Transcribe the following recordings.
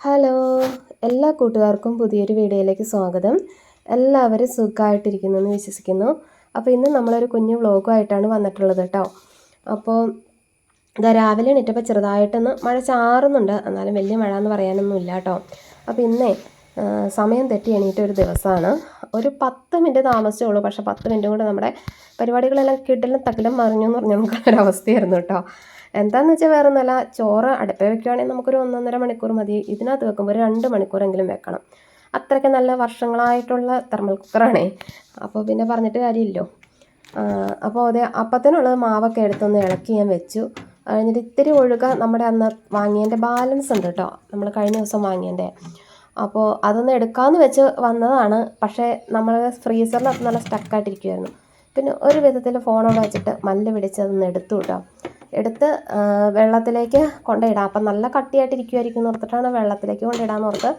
Hello എല്ലാ കൂട്ടുകാർക്കും പുതിയൊരു വീഡിയോയിലേക്ക് സ്വാഗതം. എല്ലാവരും സുഖമായിട്ടിരിക്കുന്നു എന്ന് വിശ്വസിക്കുന്നു. അപ്പോൾ ഇന്ന് നമ്മളൊരു കുഞ്ഞു വ്ളോഗുമായിട്ടാണ് വന്നിട്ടുള്ളത് കേട്ടോ. അപ്പോൾ ഇതാ രാവിലെ എണീറ്റപ്പോൾ ചെറുതായിട്ടൊന്ന് മഴ ചാറുന്നുണ്ട്. എന്നാലും വലിയ മഴ എന്ന് പറയാനൊന്നും ഇല്ല കേട്ടോ. അപ്പോൾ ഇന്നേ സമയം തെറ്റി എണീറ്റ ഒരു ദിവസമാണ്. ഒരു പത്ത് മിനിറ്റ് താമസിച്ചേ ഉള്ളൂ. പക്ഷേ പത്ത് മിനിറ്റും കൂടെ നമ്മുടെ പരിപാടികളെല്ലാം കിടലും തകലും മറിഞ്ഞു എന്ന് പറഞ്ഞ നമുക്കൊരവസ്ഥയായിരുന്നു കേട്ടോ. എന്താണെന്ന് വെച്ചാൽ വേറെ ഒന്നുമല്ല ചോറ് അടുപ്പ് വെക്കുകയാണെങ്കിൽ നമുക്കൊരു ഒന്നൊന്നര മണിക്കൂർ മതി. ഇതിനകത്ത് വെക്കുമ്പോൾ ഒരു രണ്ട് മണിക്കൂറെങ്കിലും വെക്കണം. അത്രയ്ക്ക് നല്ല വർഷങ്ങളായിട്ടുള്ള തെർമൽ കുക്കറാണേ അപ്പോൾ പിന്നെ പറഞ്ഞിട്ട് കാര്യമില്ലല്ലോ അപ്പോൾ അതെ അപ്പത്തിനുള്ളത് മാവൊക്കെ എടുത്തൊന്ന് ഇളക്കി ഞാൻ വെച്ചു. കഴിഞ്ഞിട്ട് ഇത്തിരി ഒഴുക നമ്മുടെ അന്ന് വാങ്ങിയതിന്റെ ബാലൻസ് ഉണ്ട് കേട്ടോ നമ്മൾ കഴിഞ്ഞ ദിവസം വാങ്ങിയതിന്റെ അപ്പോൾ അതൊന്ന് എടുക്കാമെന്ന് വെച്ച് വന്നതാണ്. പക്ഷേ നമ്മൾ ഫ്രീസറിനകത്ത് നല്ല സ്റ്റക്കായിട്ടിരിക്കുമായിരുന്നു പിന്നെ ഒരു വിധത്തിൽ ഫോണോട് വെച്ചിട്ട് മല്ല് പിടിച്ച് അതൊന്ന് എടുത്തു കേട്ടോ എടുത്ത് വെള്ളത്തിലേക്ക് കൊണ്ടിടാം അപ്പം നല്ല കട്ടിയായിട്ട് കട്ടിയായിട്ടിരിക്കുമായിരിക്കും എന്ന് ഓർത്തിട്ടാണ് വെള്ളത്തിലേക്ക് കൊണ്ടിടാൻ ഓർത്ത്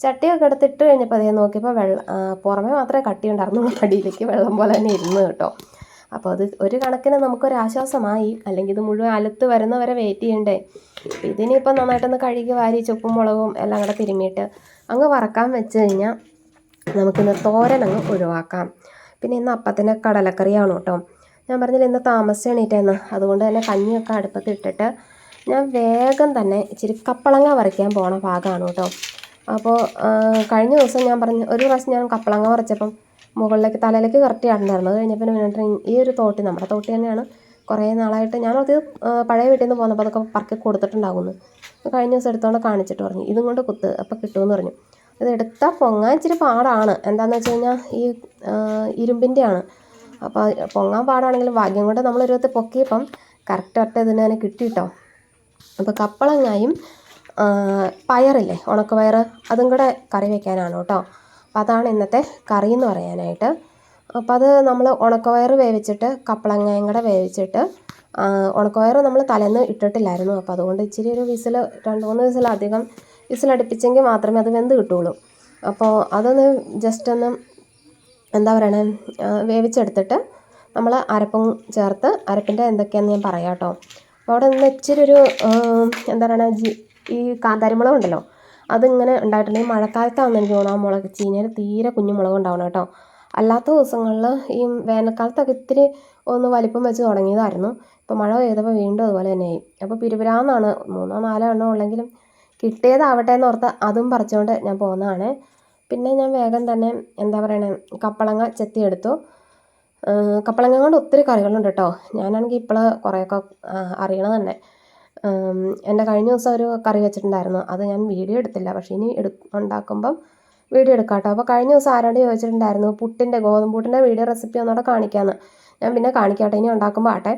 ചട്ടിയൊക്കെ എടുത്തിട്ട് കഴിഞ്ഞപ്പോൾ അതേ നോക്കിയപ്പോൾ വെള്ള പുറമേ മാത്രമേ കട്ടി ഉണ്ടായിരുന്നുള്ളൂ അടിയിലേക്ക് വെള്ളം പോലെ തന്നെ ഇരുന്ന് കേട്ടോ. അപ്പോൾ അത് ഒരു കണക്കിന് നമുക്കൊരു ആശ്വാസമായി. അല്ലെങ്കിൽ ഇത് മുഴുവൻ അലുത്ത് വരുന്നവരെ വെയിറ്റ് ചെയ്യണ്ടേ. ഇതിനിപ്പോൾ നന്നായിട്ടൊന്ന് കഴുകി വാരി ചുപ്പും മുളകും എല്ലാം കൂടെ തിരുമ്മിയിട്ട് അങ്ങ് വറക്കാൻ വെച്ച് കഴിഞ്ഞാൽ നമുക്കിന്ന് തോരൻ അങ്ങ് ഒഴിവാക്കാം. പിന്നെ ഇന്ന് അപ്പത്തിന്റെ കടലക്കറിയാണ് കേട്ടോ. ഞാൻ പറഞ്ഞില്ല ഇന്ന് താമസിച്ച് എണീറ്റെന്ന്. അതുകൊണ്ട് തന്നെ കഞ്ഞിയൊക്കെ അടുപ്പത്ത് ഇട്ടിട്ട് ഞാൻ വേഗം തന്നെ ഇച്ചിരി കപ്പളങ്ങ വരയ്ക്കാൻ പോണ ഭാഗമാണ് കേട്ടോ. അപ്പോൾ കഴിഞ്ഞ ദിവസം ഞാൻ പറഞ്ഞു ഒരു പ്രാവശ്യം ഞാൻ കപ്പളങ്ങ വരച്ചപ്പം മുകളിലേക്ക് തലയിലേക്ക് കറക്റ്റ് ആയിട്ടുണ്ടായിരുന്നു അത് കഴിഞ്ഞപ്പോൾ പിന്നെ ഈ ഒരു തോട്ടി നമ്മുടെ തോട്ടി തന്നെയാണ്. കുറേ നാളായിട്ട് ഞാനത് പഴയ വീട്ടിൽ നിന്ന് പോന്നപ്പോൾ അതൊക്കെ പറക്കി കൊടുത്തിട്ടുണ്ടാകുന്നു കഴിഞ്ഞ ദിവസം എടുത്തോണ്ട് കാണിച്ചിട്ട് പറഞ്ഞു ഇതും കൊണ്ട് കുത്ത് അപ്പോൾ കിട്ടുമെന്ന് പറഞ്ഞു. ഇത് എടുത്താൽ പൊങ്ങാൻ ഇച്ചിരി പാടാണ്. എന്താണെന്ന് വെച്ച് കഴിഞ്ഞാൽ ഈ ഇരുമ്പിന്റെ ആണ് അപ്പോൾ പൊങ്ങാൻ പാടാണെങ്കിലും ഭാഗ്യം കൊണ്ട് നമ്മൾ ഒരു പൊക്കിയപ്പം കറക്റ്റ് ഒറ്റ ഇതിന് തന്നെ കിട്ടിയിട്ടോ അപ്പോൾ കപ്പളങ്ങായും പയറില്ലേ ഉണക്കപയർ അതും കൂടെ കറി വെക്കാനാണ് കേട്ടോ. അപ്പോൾ അതാണ് ഇന്നത്തെ കറി എന്ന് പറയാനായിട്ട്. അപ്പോൾ അത് നമ്മൾ ഉണക്കപയർ വേവിച്ചിട്ട് കപ്പളങ്ങയും കൂടെ വേവിച്ചിട്ട് ഉണക്കപയർ നമ്മൾ തലേന്ന് ഇട്ടിട്ടില്ലായിരുന്നു. അപ്പോൾ അതുകൊണ്ട് ഇച്ചിരി ഒരു വിസിൽ രണ്ട് മൂന്ന് വിസിലധികം വിസിലടുപ്പിച്ചെങ്കിൽ മാത്രമേ അത് വെന്ത് കിട്ടുള്ളൂ. അപ്പോൾ അതൊന്ന് ജസ്റ്റ് ഒന്ന് എന്താ പറയണത് വേവിച്ചെടുത്തിട്ട് നമ്മൾ അരപ്പും ചേർത്ത് അരപ്പിന്റെ എന്തൊക്കെയാന്ന് ഞാൻ പറയാം കേട്ടോ. അപ്പോൾ അവിടെ നിന്ന് ഇച്ചിരി ഒരു എന്താ പറയണത് ജി ഈ കാന്താരിമുളക് ഉണ്ടല്ലോ അതിങ്ങനെ ഉണ്ടായിട്ടുണ്ടെങ്കിൽ മഴക്കാലത്താണെന്ന് എനിക്ക് തോന്നുന്നു ആ മുളക് ചീനയിൽ തീരെ കുഞ്ഞു മുളക് ഉണ്ടാവണം കേട്ടോ. അല്ലാത്ത ദിവസങ്ങളിൽ ഈ വേനൽക്കാലത്തൊക്കെ ഇത്തിരി ഒന്ന് വലിപ്പം വെച്ച് തുടങ്ങിയതായിരുന്നു. ഇപ്പോൾ മഴ പെയ്തപ്പോൾ വീണ്ടും അതുപോലെ തന്നെയായി അപ്പോൾ പിരുപിരാന്നാണ് മൂന്നോ നാലോ എണ്ണോ ഉള്ളെങ്കിലും കിട്ടിയതാവട്ടെ എന്ന് ഓർത്ത് അതും പറിച്ചുകൊണ്ട് ഞാൻ പോകുന്നതാണ് പിന്നെ ഞാൻ വേഗം തന്നെ എന്താ പറയണേ കപ്പളങ്ങ ചെത്തിയെടുത്തു. കപ്പളങ്ങ കൊണ്ട് ഒത്തിരി കറികളുണ്ട് കേട്ടോ ഞാനാണെങ്കിൽ ഇപ്പോൾ കുറേയൊക്കെ അറിയണത് തന്നെ. എന്റെ കഴിഞ്ഞ ദിവസം ഒരു കറി വെച്ചിട്ടുണ്ടായിരുന്നു. അത് ഞാൻ വീഡിയോ എടുത്തില്ല. പക്ഷേ ഇനി എടു ഉണ്ടാക്കുമ്പം വീഡിയോ എടുക്കാം കേട്ടോ അപ്പോൾ കഴിഞ്ഞ ദിവസം ആരോട് ചോദിച്ചിട്ടുണ്ടായിരുന്നു പുട്ടിന്റെ ഗോതമ്പ് പുട്ടിന്റെ വീഡിയോ റെസിപ്പി ഒന്നുകൂടെ കാണിക്കാമെന്ന് ഞാൻ പിന്നെ കാണിക്കാട്ടെ ഇനി ഉണ്ടാക്കുമ്പോൾ ആട്ടെ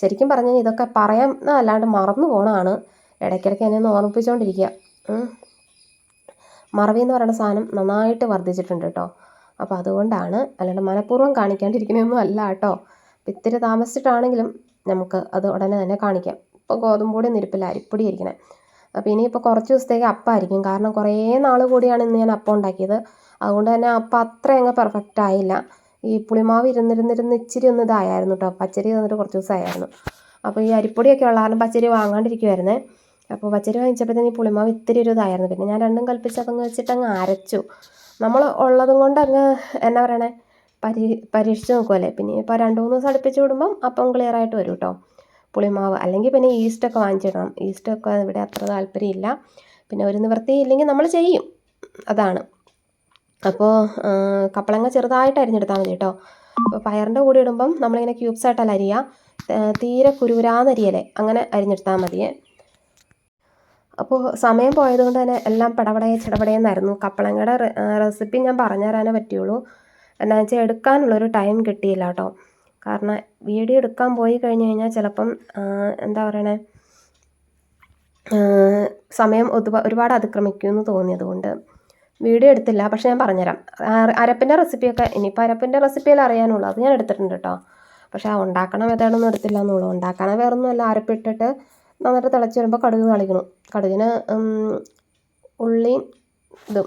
ശരിക്കും പറഞ്ഞാൽ ഇതൊക്കെ പറയാം അല്ലാണ്ട് മറന്നു പോകണമാണ് ഇടയ്ക്കിടയ്ക്ക് എന്നെ ഒന്ന് ഓർമ്മിപ്പിച്ചുകൊണ്ടിരിക്കുക. മറവി എന്ന് പറയുന്ന സാധനം നന്നായിട്ട് വർദ്ധിച്ചിട്ടുണ്ട് കേട്ടോ. അപ്പോൾ അതുകൊണ്ടാണ് അല്ലാണ്ട് മനഃപൂർവം കാണിക്കാണ്ടിരിക്കുന്നതൊന്നും അല്ല കേട്ടോ. ഇത്തിരി താമസിച്ചിട്ടാണെങ്കിലും നമുക്ക് അത് ഉടനെ തന്നെ കാണിക്കാം. ഇപ്പോൾ ഗോതമ്പൂടി നിരിപ്പില്ല അരിപ്പൊടി ഇരിക്കണേ അപ്പോൾ ഇനിയിപ്പോൾ കുറച്ച് ദിവസത്തേക്ക് അപ്പായിരിക്കും കാരണം കുറേ നാൾ കൂടിയാണ് ഇന്ന് ഞാൻ അപ്പം ഉണ്ടാക്കിയത്. അതുകൊണ്ട് തന്നെ അപ്പം അത്ര അങ്ങ് പെർഫെക്റ്റ് ആയില്ല. ഈ പുളിമാവ് ഇരുന്നിരുന്നിരുന്ന് ഇച്ചിരി ഒന്ന് ഇതായിരുന്നു കേട്ടോ. പച്ചരി തന്നിട്ട് കുറച്ച് ദിവസമായിരുന്നു. അപ്പോൾ ഈ അരിപ്പൊടിയൊക്കെ ഉള്ള കാരണം പച്ചരി വാങ്ങാണ്ടിരിക്കുമായിരുന്നേ അപ്പോൾ പച്ചരി വാങ്ങിച്ചപ്പോൾ തന്നെ പുളിമാവ് ഇത്തിരി ഒരു ഇതായിരുന്നു. പിന്നെ ഞാൻ രണ്ടും കൽപ്പിച്ചതങ്ങ് വെച്ചിട്ട് അങ്ങ് അരച്ചു. നമ്മൾ ഉള്ളതും കൊണ്ട് അങ്ങ് എന്നാ പറയണേ? പരീ പരീക്ഷിച്ച് നോക്കുമല്ലേ പിന്നെ ഇപ്പോൾ രണ്ട് മൂന്ന് ദിവസം അടുപ്പിച്ച് വിടുമ്പം അപ്പം ക്ലിയർ ആയിട്ട് വരും കേട്ടോ പുളിമാവ്. അല്ലെങ്കിൽ പിന്നെ ഈസ്റ്റൊക്കെ വാങ്ങിച്ചിടണം. ഈസ്റ്റൊക്കെ ഇവിടെ അത്ര താല്പര്യമില്ല പിന്നെ ഒരു നിവൃത്തി ഇല്ലെങ്കിൽ നമ്മൾ ചെയ്യും. അതാണ്. അപ്പോൾ കപ്പളങ്ങ ചെറുതായിട്ട് അരിഞ്ഞെടുത്താൽ മതി കേട്ടോ അപ്പോൾ പയറിന്റെ കൂടെ ഇടുമ്പം നമ്മളിങ്ങനെ ക്യൂബ്സ് ആയിട്ടല്ല അരിയുക തീരെ കുരുകുരാന്നരിയല്ലേ അങ്ങനെ അരിഞ്ഞെടുത്താൽ മതിയേ. അപ്പോൾ സമയം പോയതുകൊണ്ട് തന്നെ എല്ലാം പടപടയെ ചിടപടയെന്നായിരുന്നു. കപ്പളങ്ങയുടെ റെസിപ്പി ഞാൻ പറഞ്ഞു തരാനേ പറ്റുള്ളൂ എന്താണെന്ന് വെച്ചാൽ എടുക്കാനുള്ളൊരു ടൈം കിട്ടിയില്ല കേട്ടോ കാരണം വീഡിയോ എടുക്കാൻ പോയി കഴിഞ്ഞ് കഴിഞ്ഞാൽ ചിലപ്പം എന്താ പറയണേ സമയം ഒരുപാ- ഒരുപാട് അതിക്രമിക്കുമെന്ന് തോന്നിയതുകൊണ്ട് വീഡിയോ എടുത്തില്ല. പക്ഷെ ഞാൻ പറഞ്ഞുതരാം. അരപ്പിന്റെ റെസിപ്പിയൊക്കെ ഇനിയിപ്പോൾ അരപ്പിന്റെ റെസിപ്പിയെല്ലാം അറിയാനുള്ളൂ. അത് ഞാൻ എടുത്തിട്ടുണ്ട് കേട്ടോ പക്ഷേ ഉണ്ടാക്കണം ഉണ്ടാക്കണ മെത്തേഡൊന്നും എടുത്തില്ല എന്നുള്ളൂ. ഉണ്ടാക്കണ വേറൊന്നുമല്ല. അരപ്പിട്ടിട്ട് നന്നായിട്ട് തിളച്ച് വരുമ്പോൾ കടുക് കളിക്കണം. കടുകിന് ഉള്ളി ഉള്ളിയും ഇതും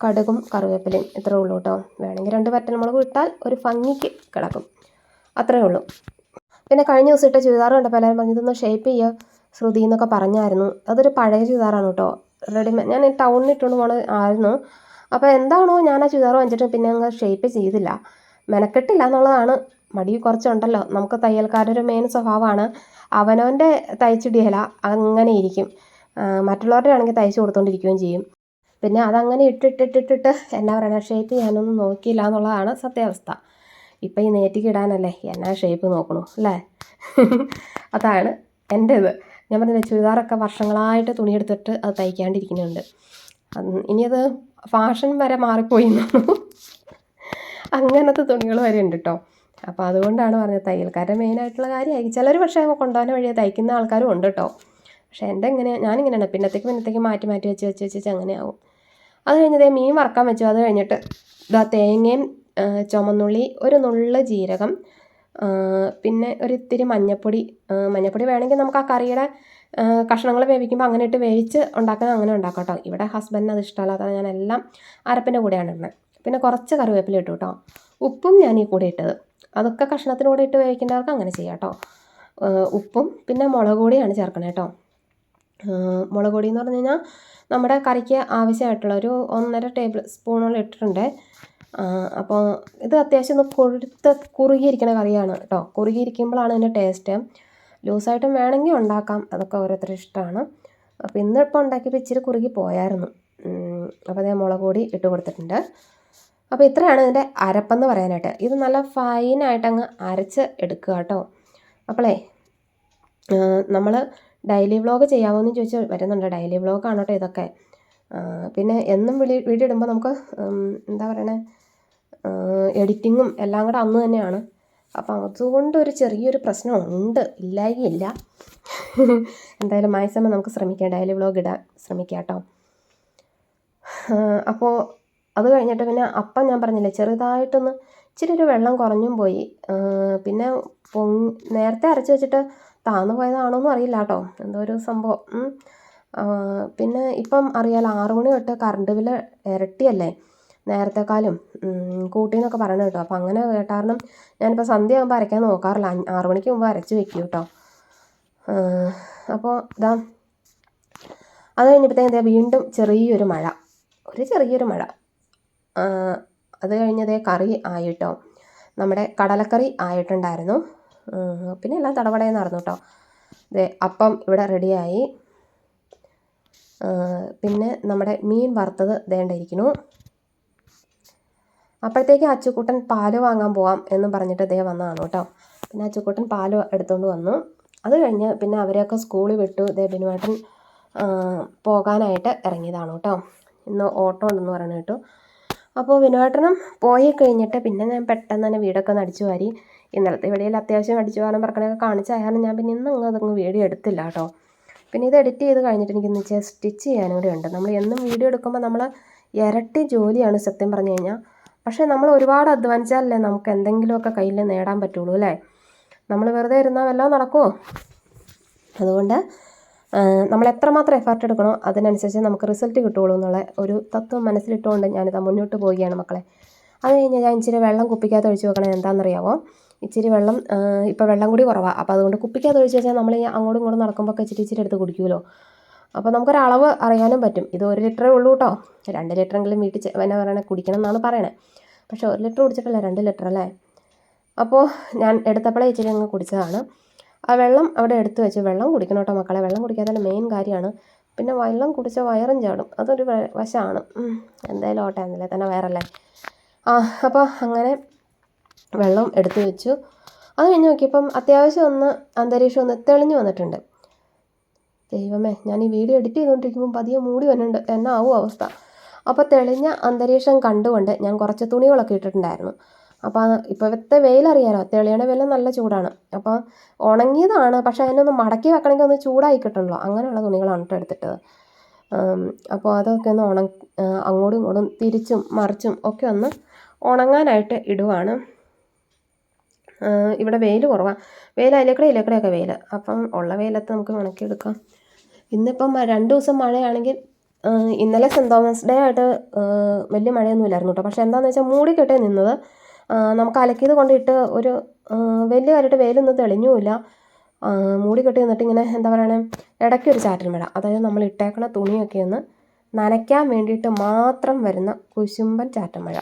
കടുകും കറിവേപ്പിലയും ഇത്രേ ഉള്ളൂ കേട്ടോ. വേണമെങ്കിൽ രണ്ട് വറ്റൽമുളക് ഇട്ടാൽ ഒരു ഭംഗിക്ക് കിടക്കും. അത്രേ ഉള്ളൂ. പിന്നെ കഴിഞ്ഞ ദിവസം ഇട്ട ചുരിദാർ കണ്ടപ്പോൾ എല്ലാവരും പറഞ്ഞു ഇതൊന്ന് ഷേപ്പ് ചെയ്യുക ശ്രുതി എന്നൊക്കെ പറഞ്ഞായിരുന്നു. അതൊരു പഴയ ചുരിദാറാണ് കേട്ടോ. റെഡിമേഡ് ഞാൻ ടൗണിൽ ഇട്ടുകൊണ്ട് പോണ ആയിരുന്നു. അപ്പോൾ എന്താണോ ഞാൻ ആ ചുരിദാർ വാങ്ങിച്ചിട്ട് പിന്നെ അങ്ങ് ഷേപ്പ് ചെയ്തില്ല. മെനക്കെട്ടില്ല എന്നുള്ളതാണ്. മടി കുറച്ചുണ്ടല്ലോ. നമുക്ക് തയ്യൽക്കാരുടെ ഒരു മെയിൻ സ്വഭാവമാണ്. അവനവന്റെ തയ്ച്ചിടിയല അങ്ങനെ ഇരിക്കും. മറ്റുള്ളവരുടെ ആണെങ്കിൽ തയ്ച്ചു കൊടുത്തോണ്ടിരിക്കുകയും ചെയ്യും. പിന്നെ അതങ്ങനെ ഇട്ടിട്ടിട്ടിട്ടിട്ട് എന്നാ പറയുക ഷേപ്പ് ഞാനൊന്നും നോക്കിയില്ല എന്നുള്ളതാണ് സത്യാവസ്ഥ. ഇപ്പം ഈ നേറ്റിക്ക് ഇടാനല്ലേ എന്നാ ഷേപ്പ് നോക്കണു അല്ലേ? അതാണ് എന്റെ ഇത് ഞാൻ പറഞ്ഞില്ല ചുരിദാറൊക്കെ വർഷങ്ങളായിട്ട് തുണിയെടുത്തിട്ട് അത് തയ്ക്കാണ്ടിരിക്കുന്നുണ്ട്. ഇനിയത് ഫാഷൻ വരെ മാറിപ്പോയി അങ്ങനത്തെ തുണികൾ വരെ ഉണ്ട് കേട്ടോ അപ്പോൾ അതുകൊണ്ടാണ് പറഞ്ഞത് തയ്യൽക്കാരുടെ മെയിനായിട്ടുള്ള കാര്യമായി ചിലർ പക്ഷേ കൊണ്ടുപോകാൻ വഴിയെ തയ്ക്കുന്ന ആൾക്കാരും ഉണ്ട് കേട്ടോ പക്ഷേ എന്റെ എങ്ങനെ ഞാനിങ്ങനെയാണ്. പിന്നത്തേക്ക് പിന്നത്തേക്ക് മാറ്റി മാറ്റി വെച്ച് വെച്ച് വെച്ച് വെച്ച് അങ്ങനെ ആവും അത് കഴിഞ്ഞത് മീൻ വറക്കാൻ വെച്ചു. അത് കഴിഞ്ഞിട്ട് ഇതാ തേങ്ങയും ചുമന്നുള്ളി ഒരു നുള്ള് ജീരകം പിന്നെ ഒരു ഇത്തിരി മഞ്ഞപ്പൊടി മഞ്ഞപ്പൊടി വേണമെങ്കിൽ നമുക്ക് ആ കറിയുടെ കഷ്ണങ്ങൾ വേവിക്കുമ്പോൾ അങ്ങനെ ഇട്ട് വേവിച്ച് ഉണ്ടാക്കാൻ അങ്ങനെ ഉണ്ടാക്കാം കേട്ടോ ഇവിടെ ഹസ്ബൻഡിന് അത് ഇഷ്ടമല്ലാത്ത ഞാനെല്ലാം അരപ്പിന്റെ കൂടെയാണ് ഇടുന്നത് പിന്നെ കുറച്ച് കറിവേപ്പില ഇട്ടു കേട്ടോ ഉപ്പും ഞാൻ ഈ കൂടെ ഇട്ടത്. അതൊക്കെ കഷ്ണത്തിന് കൂടെ ഇട്ട് വേവിക്കേണ്ടവർക്ക് അങ്ങനെ ചെയ്യാം കേട്ടോ ഉപ്പും പിന്നെ മുളക് പൊടിയാണ് ചേർക്കണത് കേട്ടോ മുളക് പൊടി എന്ന് പറഞ്ഞു കഴിഞ്ഞാൽ നമ്മുടെ കറിക്ക് ആവശ്യമായിട്ടുള്ള ഒരു ഒന്നര ടേബിൾ സ്പൂണോളം ഇട്ടിട്ടുണ്ട്. അപ്പോൾ ഇത് അത്യാവശ്യം ഒന്ന് കൊഴുത്ത് കുറുകിയിരിക്കുന്ന കറിയാണ് കേട്ടോ കുറുകിയിരിക്കുമ്പോഴാണ് അതിന്റെ ടേസ്റ്റ്. ലൂസായിട്ടും വേണമെങ്കിൽ ഉണ്ടാക്കാം. അതൊക്കെ ഓരോരുത്തരുടെ ഇഷ്ടമാണ്. അപ്പോൾ ഇന്നിപ്പോൾ ഉണ്ടാക്കിയപ്പോൾ ഇച്ചിരി കുറുകി പോയായിരുന്നു. അപ്പോൾ അതേ മുളക് പൊടി ഇട്ട് കൊടുത്തിട്ടുണ്ട്. അപ്പോൾ ഇത്രയാണ് ഇതിന്റെ അരപ്പെന്ന് പറയാനായിട്ട്. ഇത് നല്ല ഫൈനായിട്ട് അങ്ങ് അരച്ച് എടുക്കുക കേട്ടോ. അപ്പോളേ നമ്മൾ ഡെയിലി വ്ളോഗ് ചെയ്യാമോ എന്ന് ചോദിച്ചാൽ വരുന്നുണ്ട്. ഡെയിലി വ്ളോഗാണ് കേട്ടോ ഇതൊക്കെ. പിന്നെ എന്നും വിളി വീഡിയോ ഇടുമ്പോൾ നമുക്ക് എന്താ പറയണേ? എഡിറ്റിങ്ങും എല്ലാം കൂടെ അന്ന് തന്നെയാണ്. അപ്പോൾ അതുകൊണ്ട് ഒരു ചെറിയൊരു പ്രശ്നമുണ്ട്. ഇല്ലായികയില്ല. എന്തായാലും മാക്സിമം നമുക്ക് ശ്രമിക്കാം. ഡെയിലി വ്ളോഗ് ഇടാൻ ശ്രമിക്കാം കേട്ടോ. അപ്പോൾ അത് കഴിഞ്ഞിട്ട് പിന്നെ അപ്പം ഞാൻ പറഞ്ഞില്ലേ ചെറുതായിട്ടൊന്ന് ഇച്ചിരി ഒരു വെള്ളം കുറഞ്ഞും പോയി. പിന്നെ പൊങ്ങി നേരത്തെ അരച്ച് വെച്ചിട്ട് താന്നു പോയതാണോ എന്നും അറിയില്ല കേട്ടോ. എന്തോ ഒരു സംഭവം. പിന്നെ ഇപ്പം അറിയാലോ ആറു മണി തൊട്ട് കറണ്ട് ബില്ല് ഇരട്ടിയല്ലേ നേരത്തെക്കാളും ഉം, കൂട്ടിയെന്നൊക്കെ പറയണ കേട്ടോ. അപ്പം അങ്ങനെ കാരണം ഞാനിപ്പോൾ സന്ധ്യ ആകുമ്പോൾ അരയ്ക്കാൻ നോക്കാറില്ല. ആറു മണിക്ക് മുമ്പ് അരച്ച് വെക്കും കേട്ടോ. അപ്പോൾ ഇതാ അത് കഴിഞ്ഞപ്പോഴത്തേക്കും വീണ്ടും ചെറിയൊരു മഴ. ഒരു ചെറിയൊരു മഴ. അത് കഴിഞ്ഞതേ കറി ആയിട്ടോ. നമ്മുടെ കടലക്കറി ആയിട്ടുണ്ടായിരുന്നു. പിന്നെ എല്ലാം തടവടയിൽ നടന്നു കേട്ടോ. ദേ അപ്പം ഇവിടെ റെഡിയായി. പിന്നെ നമ്മുടെ മീൻ വറുത്തത് ദേണ്ടിരിക്കുന്നു അപ്പോഴത്തേക്ക് അച്ചുക്കൂട്ടൻ പാൽ വാങ്ങാൻ പോവാം എന്ന് പറഞ്ഞിട്ട് ദേ വന്നതാണ് കേട്ടോ. പിന്നെ അച്ചുക്കൂട്ടൻ പാൽ എടുത്തുകൊണ്ട് വന്നു. അത് കഴിഞ്ഞ് പിന്നെ അവരെയൊക്കെ സ്കൂളിൽ വിട്ടു. ദേ ബിനുവേട്ടൻ പോകാനായിട്ട് ഇറങ്ങിയതാണ് കേട്ടോ. ഇന്ന് ഓട്ടോ ഉണ്ടെന്ന് പറഞ്ഞു കേട്ടു. അപ്പോൾ വിനുവേട്ടനും പോയി കഴിഞ്ഞിട്ട് പിന്നെ ഞാൻ പെട്ടെന്ന് തന്നെ വീടൊക്കെ ഒന്ന് അടിച്ചു വാരി. ഇന്നലത്തെ വീഡിയോയിൽ അത്യാവശ്യം അടിച്ചു വാരാൻ പറക്കണൊക്കെ കാണിച്ചായിരുന്നു ഞാൻ പിന്നെ ഇന്ന് അതങ്ങ് വീഡിയോ എടുത്തില്ല കേട്ടോ. പിന്നെ ഇത് എഡിറ്റ് ചെയ്ത് കഴിഞ്ഞിട്ട് എനിക്ക് വെച്ചാൽ സ്റ്റിച്ച് ചെയ്യാനും കൂടി ഉണ്ട്. നമ്മൾ എന്നും വീഡിയോ എടുക്കുമ്പോൾ നമ്മൾ ഇരട്ടി ജോലിയാണ് സത്യം പറഞ്ഞു കഴിഞ്ഞാൽ. പക്ഷേ നമ്മൾ ഒരുപാട് അധ്വാനിച്ചാലല്ലേ നമുക്ക് എന്തെങ്കിലുമൊക്കെ കയ്യിൽ നേടാൻ പറ്റുള്ളൂ അല്ലേ? നമ്മൾ വെറുതെ ഇരുന്നാൽ വല്ലതും നടക്കുമോ അതുകൊണ്ട് നമ്മൾ എത്രമാത്രം എഫർട്ട് എടുക്കണോ അതിനനുസരിച്ച് നമുക്ക് റിസൾട്ട് കിട്ടുകയുള്ളൂ എന്നുള്ള ഒരു തത്വം മനസ്സിലിട്ടുകൊണ്ട് ഞാനിതാ മുന്നോട്ട് പോവുകയാണ് മക്കളെ. അത് കഴിഞ്ഞാൽ ഞാൻ ഇച്ചിരി വെള്ളം കുപ്പിക്കകത്ത് ഒഴിച്ച് വെക്കണേ എന്താണെന്നറിയാമോ ഇച്ചിരി വെള്ളം ഇപ്പോൾ വെള്ളം കൂടി കുറവാണ് അപ്പോൾ അതുകൊണ്ട് കുപ്പിക്കകത്ത് ഒഴിച്ച് വെച്ചാൽ നമ്മൾ അങ്ങോട്ടും ഇങ്ങോട്ടും നടക്കുമ്പോൾ ഒക്കെ ഇച്ചിരി ഇച്ചിരി എടുത്ത് കുടിക്കുമല്ലോ അപ്പോൾ നമുക്കൊരളവ് അറിയാനും പറ്റും. ഇത് ഒരു ലിറ്ററേ ഉള്ളൂ കേട്ടോ രണ്ട് ലിറ്ററെങ്കിലും വീട്ടിൽ എന്നാ പറയണേ കുടിക്കണം എന്നാണ് പറയണേ. പക്ഷേ ഒരു ലിറ്റർ കുടിച്ചിട്ടല്ല രണ്ട് ലിറ്റർ അല്ലേ അപ്പോൾ ഞാൻ എടുത്തപ്പോഴേ ഇച്ചിരി അങ്ങ് കുടിച്ചതാണ്. ആ വെള്ളം അവിടെ എടുത്ത് വെച്ച് വെള്ളം കുടിക്കണം കേട്ടോ മക്കളെ. വെള്ളം കുടിക്കാത്തതിന്റെ മെയിൻ കാര്യമാണ്. പിന്നെ വെള്ളം കുടിച്ച വയറും ചാടും. അതൊരു വശമാണ് എന്തായാലും ഓട്ടെ തന്നെ വയറല്ലേ ആ അപ്പോൾ അങ്ങനെ വെള്ളം എടുത്ത് വെച്ചു. അത് കഴിഞ്ഞ് നോക്കിയപ്പം അത്യാവശ്യം ഒന്ന് അന്തരീക്ഷം ഒന്ന് തെളിഞ്ഞു വന്നിട്ടുണ്ട്. ദൈവമേ ഞാൻ ഈ വീഡിയോ എഡിറ്റ് ചെയ്തുകൊണ്ടിരിക്കുമ്പോൾ പതിയെ മൂടി വന്നിട്ടുണ്ട്. എന്നാവും അവസ്ഥ. അപ്പോൾ തെളിഞ്ഞ അന്തരീക്ഷം കണ്ടുകൊണ്ട് ഞാൻ കുറച്ച് തുണികളൊക്കെ ഇട്ടിട്ടുണ്ടായിരുന്നു. അപ്പോൾ ഇപ്പോഴത്തെ വെയിലറിയാലോ? തെളിയുടെ വെയിൽ നല്ല ചൂടാണ്. അപ്പോൾ ഉണങ്ങിയതാണ് പക്ഷേ അതിനൊന്ന് മടക്കി വെക്കണമെങ്കിൽ ഒന്ന് ചൂടായി കിട്ടണല്ലോ. അങ്ങനെയുള്ള തുണികളാണ് കേട്ടോ എടുത്തിട്ടത്. അപ്പോൾ അതൊക്കെ ഒന്ന് ഉണ അങ്ങോട്ടും ഇങ്ങോട്ടും തിരിച്ചും മറിച്ചും ഒക്കെ ഒന്ന് ഉണങ്ങാനായിട്ട് ഇടുവാണ്. ഇവിടെ വെയിൽ കുറവാണ് വെയിൽ അതിലേക്കൂടെ ഇലക്കടയൊക്കെ വെയിൽ അപ്പം ഉള്ള വെയിലത്ത് നമുക്ക് ഉണക്കിയെടുക്കാം ഇന്നിപ്പം രണ്ട് ദിവസം മഴയാണെങ്കിൽ ഇന്നലെ സെന്റ് തോമസ് ഡേ ആയിട്ട് വലിയ മഴയൊന്നും ഇല്ലായിരുന്നു കേട്ടോ പക്ഷേ എന്താണെന്ന് വെച്ചാൽ മൂടിക്കെട്ടേ നിന്നത്. നമുക്ക് അലക്കിയത് കൊണ്ടിട്ട് ഒരു വലിയ കാര്യമായിട്ട് വെയിലൊന്നും തെളിഞ്ഞുമില്ല. മൂടി കെട്ടി നിന്നിട്ട് ഇങ്ങനെ എന്താ പറയണേ ഇടയ്ക്കൊരു ചാറ്റൽ മഴ അതായത് നമ്മൾ ഇട്ടേക്കണ തുണിയൊക്കെ ഒന്ന് നനയ്ക്കാൻ വേണ്ടിയിട്ട് മാത്രം വരുന്ന കുശുമ്പൻ ചാറ്റൽ മഴ.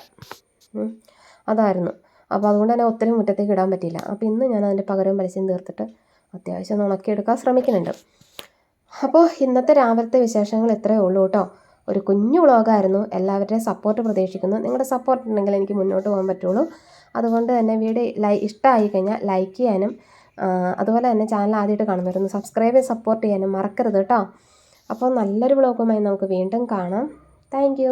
അതായിരുന്നു. അപ്പോൾ അതുകൊണ്ട് തന്നെ ഒത്തിരി മുറ്റത്തേക്ക് ഇടാൻ പറ്റിയില്ല. അപ്പോൾ ഇന്ന് ഞാൻ അതിന്റെ പകരം പലിശയും തീർത്തിട്ട് അത്യാവശ്യം ഉണക്കിയെടുക്കാൻ ശ്രമിക്കുന്നുണ്ട്. അപ്പോൾ ഇന്നത്തെ രാവിലത്തെ വിശേഷങ്ങൾ ഇത്രയേ ഉള്ളൂ കേട്ടോ. ഒരു കുഞ്ഞു വ്ളോഗായിരുന്നു. എല്ലാവരുടെയും സപ്പോർട്ട് പ്രതീക്ഷിക്കുന്നു. നിങ്ങളുടെ സപ്പോർട്ട് ഉണ്ടെങ്കിൽ എനിക്ക് മുന്നോട്ട് പോകാൻ പറ്റുള്ളൂ. അതുകൊണ്ട് തന്നെ വീഡിയോ ലൈ ഇഷ്ടമായി കഴിഞ്ഞാൽ ലൈക്ക് ചെയ്യാനും അതുപോലെ തന്നെ ചാനൽ ആദ്യമായിട്ട് കാണുന്നവരുന്നു സബ്സ്ക്രൈബ് ചെയ്ത് സപ്പോർട്ട് ചെയ്യാനും മറക്കരുത് കേട്ടോ. അപ്പോൾ നല്ലൊരു വ്ളോഗുമായി നമുക്ക് വീണ്ടും കാണാം. താങ്ക്